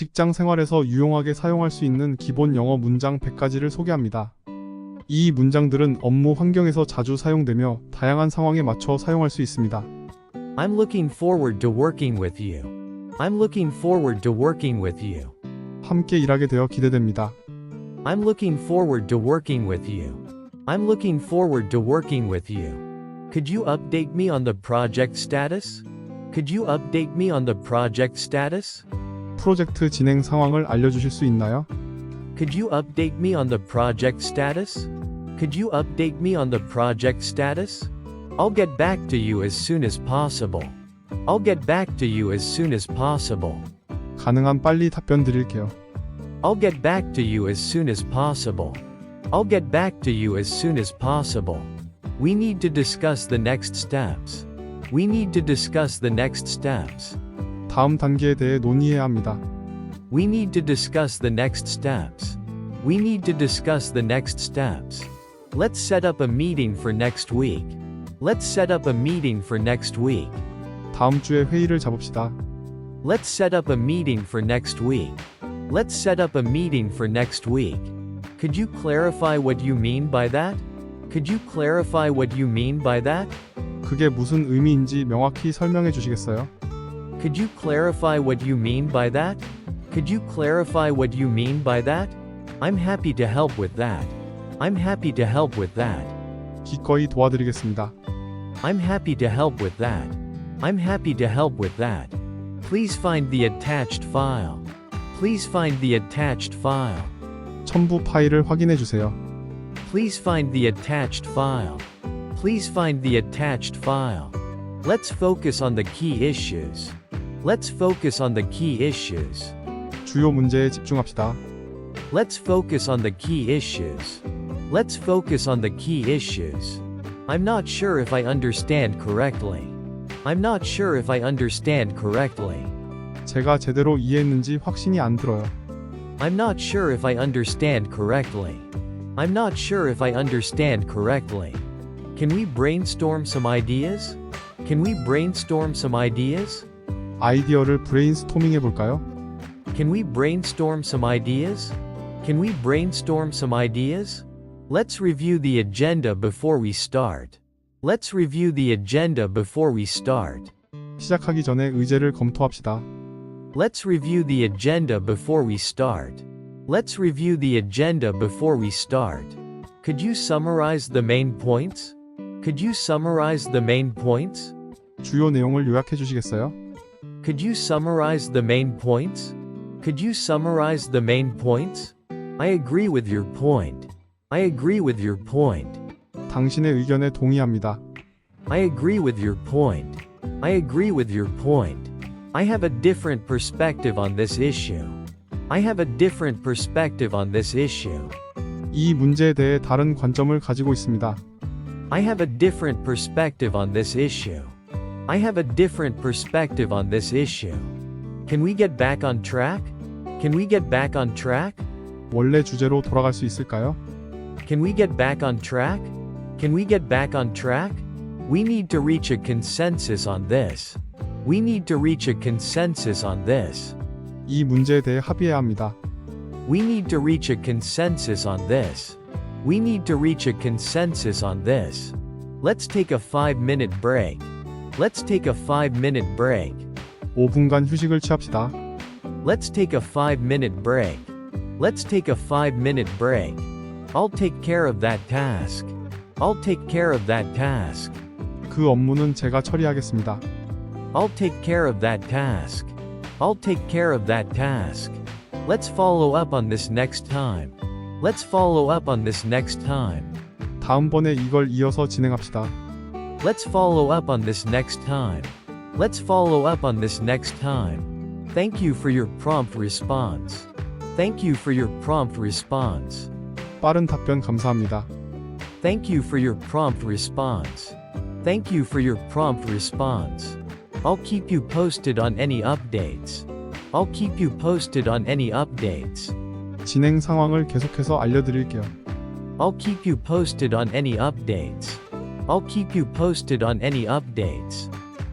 직장 생활에서 유용하게 사용할 수 있는 기본 영어 문장 100가지를 소개합니다. 이 문장들은 업무 환경에서 자주 사용되며 다양한 상황에 맞춰 사용할 수 있습니다. I'm looking forward to working with you. I'm looking forward to working with you. 함께 일하게 되어 기대됩니다. I'm looking forward to working with you. I'm looking forward to working with you. Could you update me on the project status? Could you update me on the project status? 프로젝트 진행 상황을 알려주실 수 있나요? Could you update me on the project status? Could you update me on the project status? I'll get back to you as soon as possible. I'll get back to you as soon as possible. 가능한 빨리 답변 드릴게요. I'll get back to you as soon as possible. I'll get back to you as soon as possible. We need to discuss the next steps. We need to discuss the next steps. 다음 단계에 대해 논의해야 합니다. We need to discuss the next steps. We need to discuss the next steps. Let's set up a meeting for next week. Let's set up a meeting for next week. 다음 주에 회의를 잡읍시다. Let's set up a meeting for next week. Let's set up a meeting for next week. Could you clarify what you mean by that? Could you clarify what you mean by that? 그게 무슨 의미인지 명확히 설명해 주시겠어요? Could you clarify what you mean by that? Could you clarify what you mean by that? I'm happy to help with that. I'm happy to help with that. 기꺼이 도와드리겠습니다. I'm happy to help with that. I'm happy to help with that. Please find the attached file. Please find the attached file. 첨부 파일을 확인해 주세요. Please find the attached file. Please find the attached file. Let's focus on the key issues. Let's focus on the key issues. 주요 문제에 집중합시다. Let's focus on the key issues. Let's focus on the key issues. I'm not sure if I understand correctly. I'm not sure if I understand correctly. 제가 제대로 이해했는지 확신이 안 들어요. I'm not sure if I understand correctly. I'm not sure if I understand correctly. Can we brainstorm some ideas? Can we brainstorm some ideas? 아이디어를 브레인스토밍 해볼까요? Can we brainstorm some ideas? Can we brainstorm some ideas? Let's review the agenda before we start. Let's review the agenda before we start. 시작하기 전에 의제를 검토합시다. Let's review the agenda before we start. Let's review the agenda before we start. Could you summarize the main points? Could you summarize the main points? 주요 내용을 요약해 주시겠어요? Could you summarize the main points? Could you summarize the main points? I agree with your point. I agree with your point. 당신의 의견에 동의합니다. I agree with your point. I agree with your point. I have a different perspective on this issue. I have a different perspective on this issue. 이 문제에 대해 다른 관점을 가지고 있습니다. I have a different perspective on this issue. I have a different perspective on this issue. Can we get back on track? Can we get back on track? 원래 주제로 돌아갈 수 있을까요? Can we get back on track? Can we get back on track? We need to reach a consensus on this. We need to reach a consensus on this. 이 문제에 대해 합의해야 합니다. We need to reach a consensus on this. We need to reach a consensus on this. Let's take a 5 minute break. Let's take a 5 minute break. 5분간 휴식을 취합시다. Let's take a 5 minute break. Let's take a 5 minute break. I'll take care of that task. I'll take care of that task. 그 업무는 제가 처리하겠습니다. I'll take care of that task. I'll take care of that task. Let's follow up on this next time. Let's follow up on this next time. 다음번에 이걸 이어서 진행합시다. Let's follow up on this next time. Let's follow up on this next time. Thank you for your prompt response. Thank you for your prompt response. 빠른 답변 감사합니다. Thank you for your prompt response. Thank you for your prompt response. I'll keep you posted on any updates. I'll keep you posted on any updates. 진행 상황을 계속해서 알려드릴게요. I'll keep you posted on any updates. I'll keep you posted on any updates.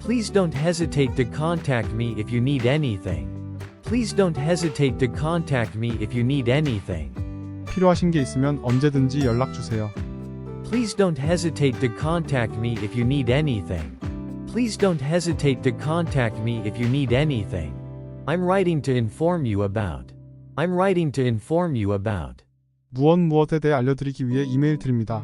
Please don't hesitate to contact me if you need anything. Please don't hesitate to contact me if you need anything. 필요하신 게 있으면 언제든지 연락 주세요. Please don't hesitate to contact me if you need anything. Please don't hesitate to contact me if you need anything. I'm writing to inform you about. I'm writing to inform you about. 무엇 무엇에 대해 알려드리기 위해 이메일 드립니다.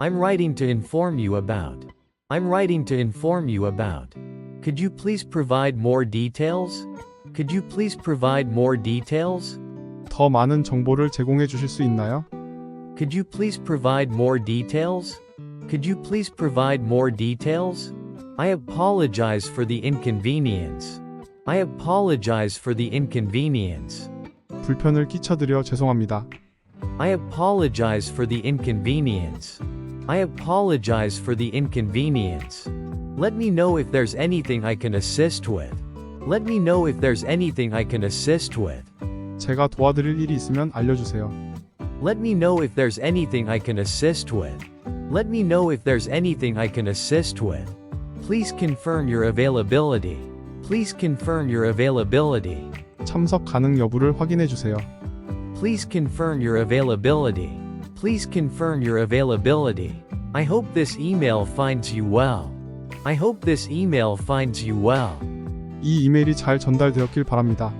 I'm writing to inform you about. I'm writing to inform you about. Could you please provide more details? Could you please provide more details? 더 많은 정보를 제공해 주실 수 있나요? Could you please provide more details? Could you please provide more details? I apologize for the inconvenience. I apologize for the inconvenience. 불편을 끼쳐드려 죄송합니다. I apologize for the inconvenience. I apologize for the inconvenience. Let me know if there's anything I can assist with. Let me know if there's anything I can assist with. 제가 도와드릴 일이 있으면 알려주세요. Let me know if there's anything I can assist with. Let me know if there's anything I can assist with. Please confirm your availability. Please confirm your availability. 참석 가능 여부를 확인해 주세요. Please confirm your availability. Please confirm your availability. I hope this email finds you well. I hope this email finds you well. 이 이메일이 잘 전달되었길 바랍니다.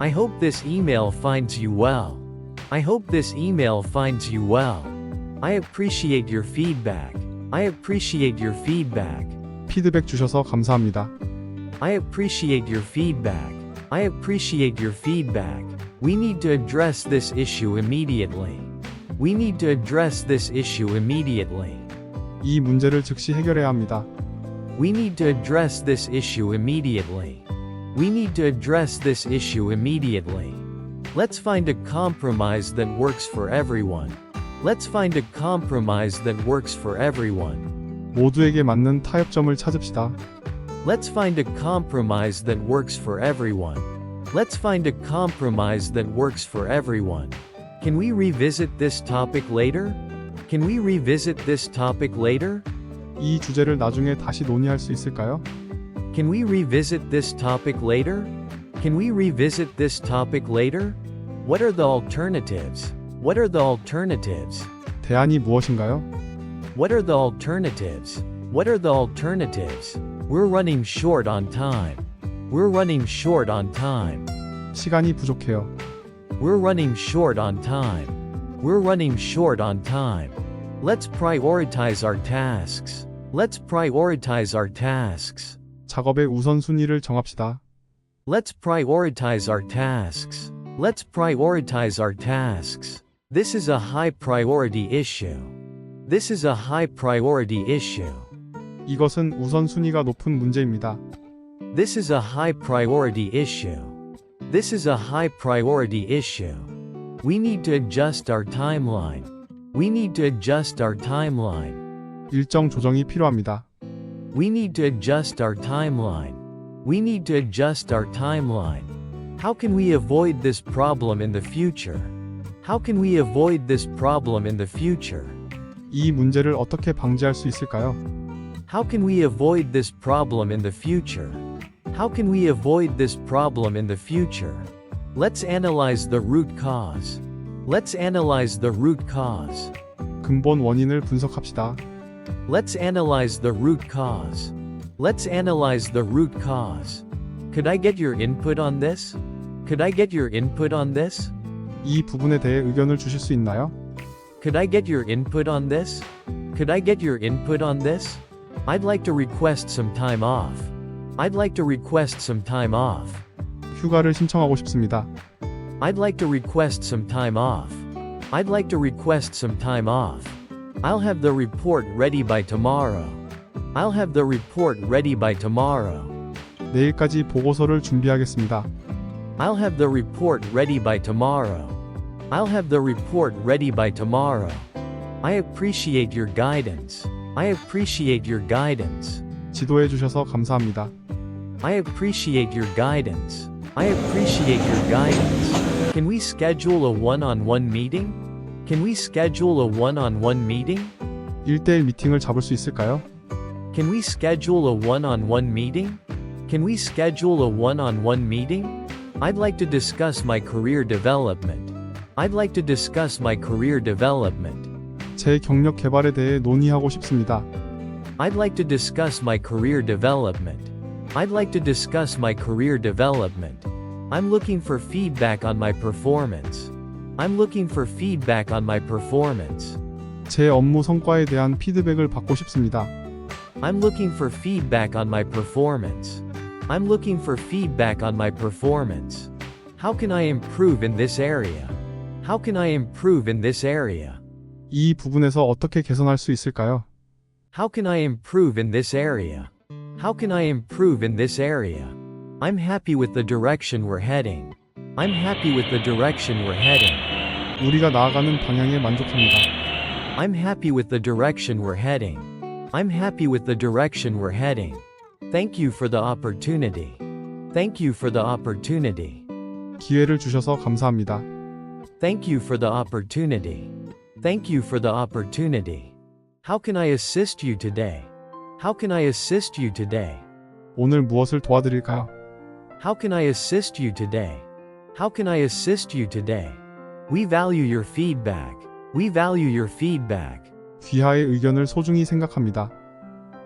I hope this email finds you well. I hope this email finds you well. I appreciate your feedback. I appreciate your feedback. 피드백 주셔서 감사합니다. I appreciate your feedback. I appreciate your feedback. We need to address this issue immediately. We need to address this issue immediately. 이 문제를 즉시 해결해야 합니다. We need to address this issue immediately. We need to address this issue immediately. Let's find a compromise that works for everyone. Let's find a compromise that works for everyone. 모두에게 맞는 타협점을 찾읍시다. Let's find a compromise that works for everyone. Let's find a compromise that works for everyone. Can we revisit this topic later? Can we revisit this topic later? 이 주제를 나중에 다시 논의할 수 있을까요? Can we revisit this topic later? Can we revisit this topic later? What are the alternatives? What are the alternatives? 대안이 무엇인가요? What are the alternatives? What are the alternatives? We're running short on time. We're running short on time. 시간이 부족해요. We're running short on time. We're running short on time. Let's prioritize our tasks. Let's prioritize our tasks. 작업의 우선순위를 정합시다. Let's prioritize our tasks. Let's prioritize our tasks. This is a high priority issue. This is a high priority issue. 이것은 우선순위가 높은 문제입니다. This is a high priority issue. This is a high priority issue. We need to adjust our timeline. We need to adjust our timeline. 일정 조정이 필요합니다. We need to adjust our timeline. We need to adjust our timeline. How can we avoid this problem in the future? How can we avoid this problem in the future? 이 문제를 어떻게 방지할 수 있을까요? How can we avoid this problem in the future? How can we avoid this problem in the future? Let's analyze the root cause. Let's analyze the root cause. 근본 원인을 분석합시다. Let's analyze the root cause. Let's analyze the root cause. Could I get your input on this? Could I get your input on this? 이 부분에 대해 의견을 주실 수 있나요? Could I get your input on this? Could I get your input on this? I'd like to request some time off. I'd like to request some time off. 휴가를 신청하고 싶습니다. I'd like to request some time off. I'd like to request some time off. I'll have the report ready by tomorrow. I'll have the report ready by tomorrow. 내일까지 보고서를 준비하겠습니다. I'll have the report ready by tomorrow. I'll have the report ready by tomorrow. I appreciate your guidance. I appreciate your guidance. 지도해 주셔서 감사합니다. I appreciate your guidance. I appreciate your guidance. Can we schedule a one on one meeting? Can we schedule a one on one meeting? 1대1 미팅을 잡을 수 있을까요? Can we schedule a one on one meeting? Can we schedule a one on one meeting? I'd like to discuss my career development. I'd like to discuss my career development. 제 경력 개발에 대해 논의하고 싶습니다. I'd like to discuss my career development. I'd like to discuss my career development. I'm looking for feedback on my performance. I'm looking for feedback on my performance. 제 업무 성과에 대한 피드백을 받고 싶습니다. I'm looking for feedback on my performance. I'm looking for feedback on my performance. How can I improve in this area? How can I improve in this area? 이 부분에서 어떻게 개선할 수 있을까요? How can I improve in this area? How can I improve in this area? I'm happy with the direction we're heading. I'm happy with the direction we're heading. 우리가 나아가는 방향에 만족합니다. I'm happy with the direction we're heading. I'm happy with the direction we're heading. Thank you for the opportunity. Thank you for the opportunity. 기회를 주셔서 감사합니다. Thank you for the opportunity. Thank you for the opportunity. How can I assist you today? How can I assist you today? 오늘 무엇을 도와드릴까요? How can I assist you today? How can I assist you today? We value your feedback. We value your feedback. 귀하의 의견을 소중히 생각합니다.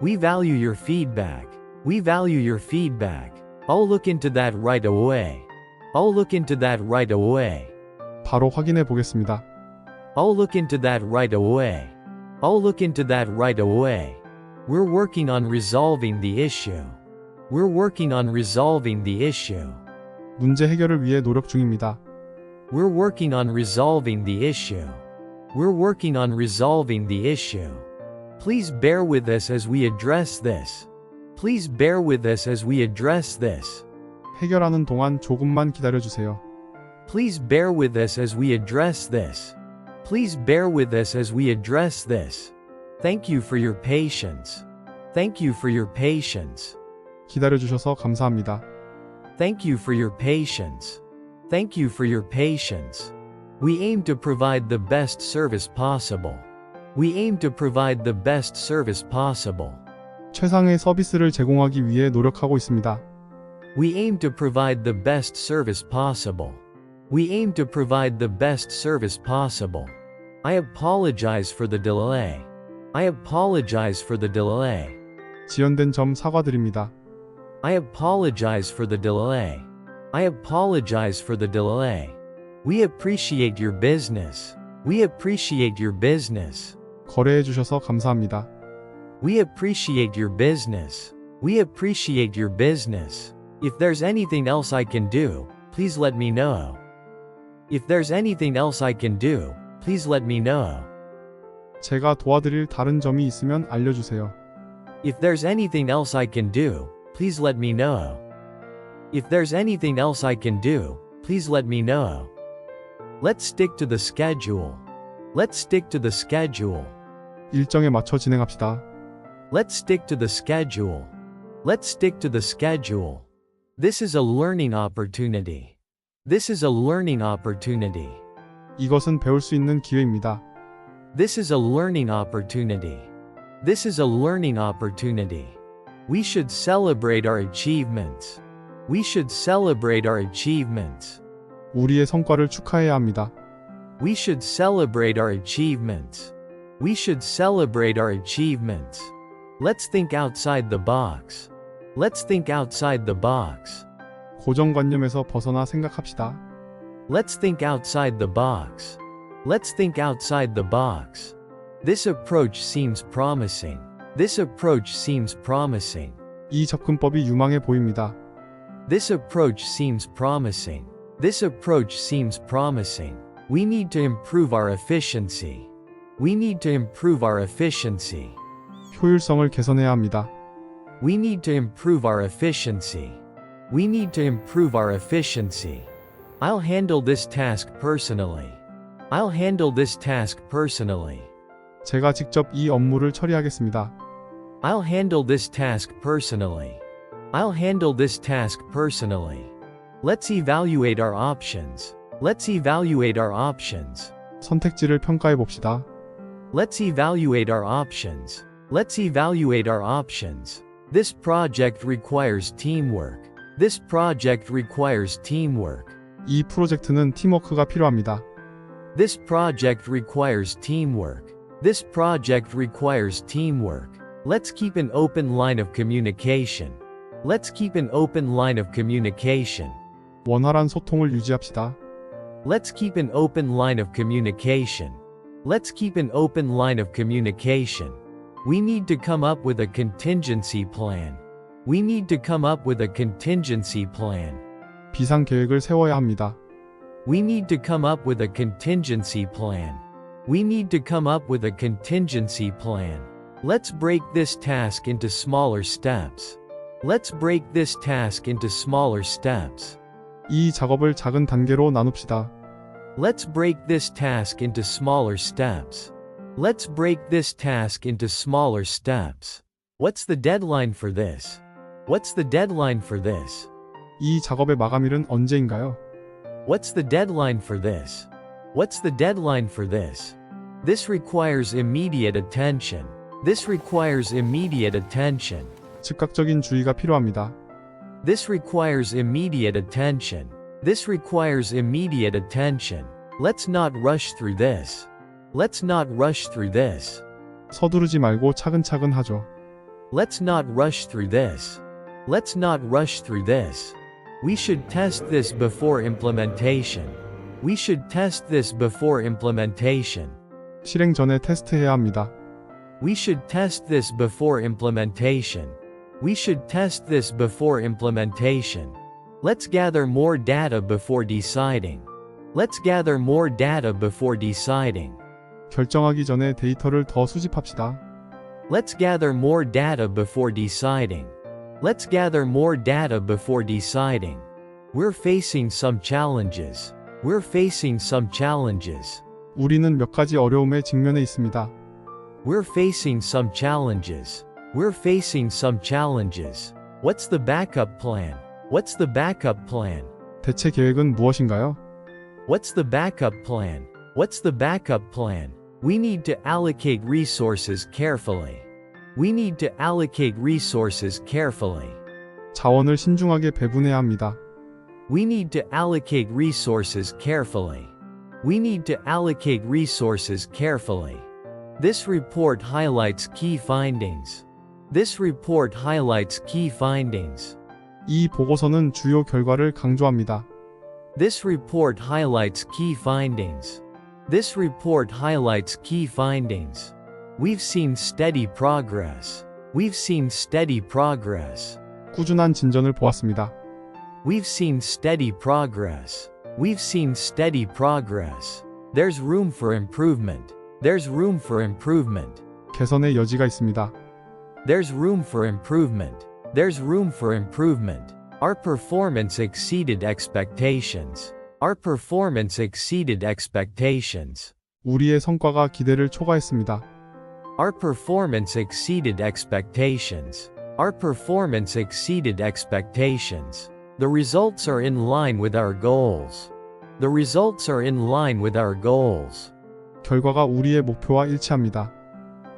We value your feedback. We value your feedback. I'll look into that right away. I'll look into that right away. 바로 확인해 보겠습니다. I'll look into that right away. I'll look into that right away. We're working on resolving the issue. We're working on resolving the issue. 문제 해결을 위해 노력 중입니다. We're working on resolving the issue. We're working on resolving the issue. Please bear with us as we address this. Please bear with us as we address this. 해결하는 동안 조금만 기다려 주세요. Please bear with us as we address this. Please bear with us as we address this. Thank you for your patience. Thank you for your patience. 기다려 주셔서 감사합니다. Thank you for your patience. Thank you for your patience. We aim to provide the best service possible. We aim to provide the best service possible. 최상의 서비스를 제공하기 위해 노력하고 있습니다. We aim to provide the best service possible. We aim to provide the best service possible. I apologize for the delay. I apologize for the delay. 지연된 점 사과드립니다. I apologize for the delay. I apologize for the delay. We appreciate your business. We appreciate your business. 거래해 주셔서 감사합니다. We appreciate your business. We appreciate your business. If there's anything else I can do, please let me know. If there's anything else I can do, please let me know. 제가 도와드릴 다른 점이 있으면 알려주세요. If there's anything else I can do, please let me know. If there's anything else I can do, please let me know. Let's stick to the schedule. Let's stick to the schedule. 일정에 맞춰 진행합시다. Let's stick to the schedule. Let's stick to the schedule. This is a learning opportunity. This is a learning opportunity. 이것은 배울 수 있는 기회입니다. This is a learning opportunity. This is a learning opportunity. We should celebrate our achievements. We should celebrate our achievements. 우리의 성과를 축하해야 합니다. We should celebrate our achievements. We should celebrate our achievements. Let's think outside the box. Let's think outside the box. 고정관념에서 벗어나 생각합시다. Let's think outside the box. Let's think outside the box. This approach seems promising. This approach seems promising. 이 접근법이 유망해 보입니다. This approach seems promising. This approach seems promising. We need to improve our efficiency. We need to improve our efficiency. 효율성을 개선해야 합니다. We need to improve our efficiency. We need to improve our efficiency. I'll handle this task personally. I'll handle this task personally. 제가 직접 이 업무를 처리하겠습니다. I'll handle this task personally. I'll handle this task personally. Let's evaluate our options. Let's evaluate our options. 선택지를 평가해 봅시다. Let's evaluate our options. Let's evaluate our options. This project requires teamwork. This project requires teamwork. 이 프로젝트는 팀워크가 필요합니다. This project requires teamwork. This project requires teamwork. Let's keep an open line of communication. Let's keep an open line of communication. 원활한 소통을 유지합시다. Let's keep an open line of communication. Let's keep an open line of communication. We need to come up with a contingency plan. We need to come up with a contingency plan. 비상 계획을 세워야 합니다. We need to come up with a contingency plan. We need to come up with a contingency plan. Let's break this task into smaller steps. Let's break this task into smaller steps. 이 작업을 작은 단계로 나눕시다. Let's break this task into smaller steps. Let's break this task into smaller steps. What's the deadline for this? What's the deadline for this? 이 작업의 마감일은 언제인가요? What's the deadline for this? What's the deadline for this? This requires immediate attention. This requires immediate attention. 즉각적인 주의가 필요합니다. This requires immediate attention. This requires immediate attention. Let's not rush through this. Let's not rush through this. 서두르지 말고 차근차근 하죠. Let's not rush through this. Let's not rush through this. We should test this before implementation. We should test this before implementation. 실행 전에 테스트해야 합니다. We should test this before implementation. We should test this before implementation. Let's gather more data before deciding. Let's gather more data before deciding. 결정하기 전에 데이터를 더 수집합시다. Let's gather more data before deciding. Let's gather more data before deciding. We're facing some challenges. We're facing some challenges. 우리는 몇 가지 어려움에 직면해 있습니다. We're facing some challenges. We're facing some challenges. What's the backup plan? What's the backup plan? 대체 계획은 무엇인가요? What's the backup plan? What's the backup plan? We need to allocate resources carefully. We need to allocate resources carefully. 자원을 신중하게 배분해야 합니다. We need to allocate resources carefully. We need to allocate resources carefully. This report highlights key findings. This report highlights key findings. 이 보고서는 주요 결과를 강조합니다. This report highlights key findings. This report highlights key findings. We've seen steady progress. We've seen steady progress. 꾸준한 진전을 보았습니다. We've seen steady progress. We've seen steady progress. There's room for improvement. There's room for improvement. 개선의 여지가 있습니다. There's room for improvement. There's room for improvement. Our performance exceeded expectations. Our performance exceeded expectations. 우리의 성과가 기대를 초과했습니다. Our performance exceeded expectations. Our performance exceeded expectations. The results are in line with our goals. The results are in line with our goals. 결과가 우리의 목표와 일치합니다.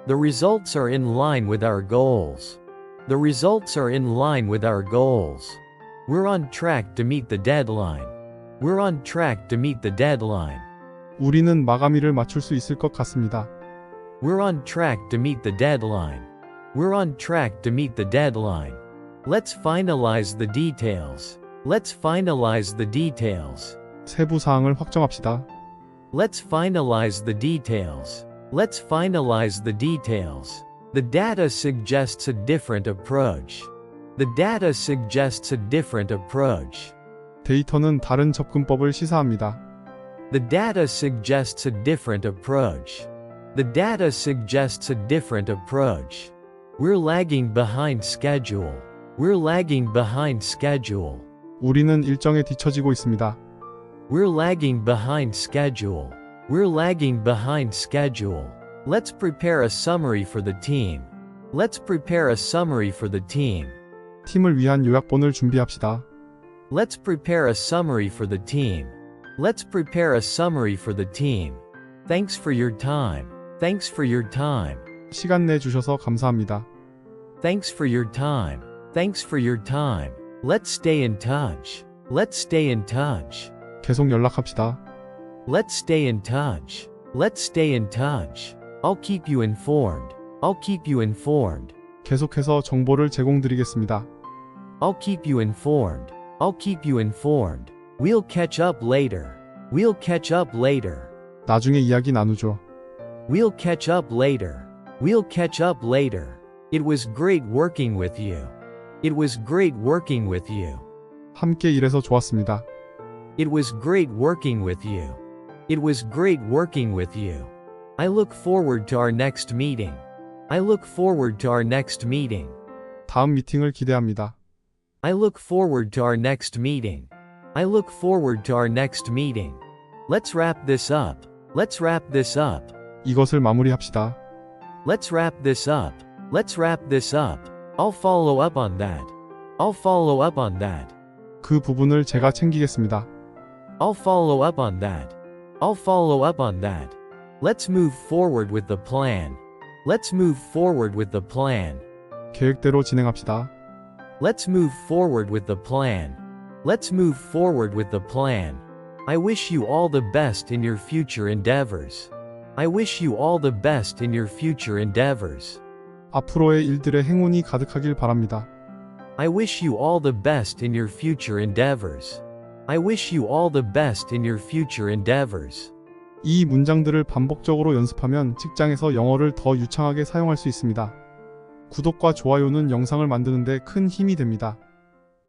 The results are in line with our goals. The results are in line with our goals. We're on track to meet the deadline. We're on track to meet the deadline. 우리는 마감일을 맞출 수 있을 것 같습니다. We're on track to meet the deadline. We're on track to meet the deadline. Let's finalize the details. Let's finalize the details. 세부 사항을 확정합시다. Let's finalize the details. Let's finalize the details. The data suggests a different approach. The data suggests a different approach. 데이터는 다른 접근법을 시사합니다. The data suggests a different approach. The data suggests a different approach. We're lagging behind schedule. We're lagging behind schedule. 우리는 일정에 뒤처지고 있습니다. We're lagging behind schedule. We're lagging behind schedule. Let's prepare a summary for the team. Let's prepare a summary for the team. 팀을 위한 요약본을 준비합시다. Let's prepare a summary for the team. Let's prepare a summary for the team. Thanks for your time. Thanks for your time. 시간 내 주셔서 감사합니다. Thanks for your time. Thanks for your time. Let's stay in touch. Let's stay in touch. 계속 연락합시다. Let's stay in touch. Let's stay in touch. I'll keep you informed. I'll keep you informed. 계속해서 정보를 제공드리겠습니다. I'll keep you informed. I'll keep you informed. We'll catch up later. We'll catch up later. 나중에 이야기 나누죠. We'll catch up later. We'll catch up later. It was great working with you. It was great working with you. 함께 일해서 좋았습니다. It was great working with you. It was great working with you. I look forward to our next meeting. I look forward to our next meeting. 다음 미팅을 기대합니다. I look forward to our next meeting. I look forward to our next meeting. Let's wrap this up. Let's wrap this up. 이것을 마무리합시다. Let's wrap this up. Let's wrap this up. I'll follow up on that. I'll follow up on that. 그 부분을 제가 챙기겠습니다. I'll follow up on that. I'll follow up on that. Let's move forward with the plan. Let's move forward with the plan. 계획대로 진행합시다. Let's move forward with the plan. Let's move forward with the plan. I wish you all the best in your future endeavors. I wish you all the best in your future endeavors. 앞으로의 일들의 행운이 가득하길 바랍니다. I wish you all the best in your future endeavors. I wish you all the best in your future endeavors. 이 문장들을 반복적으로 연습하면 직장에서 영어를 더 유창하게 사용할 수 있습니다. 구독과 좋아요는 영상을 만드는데 큰 힘이 됩니다.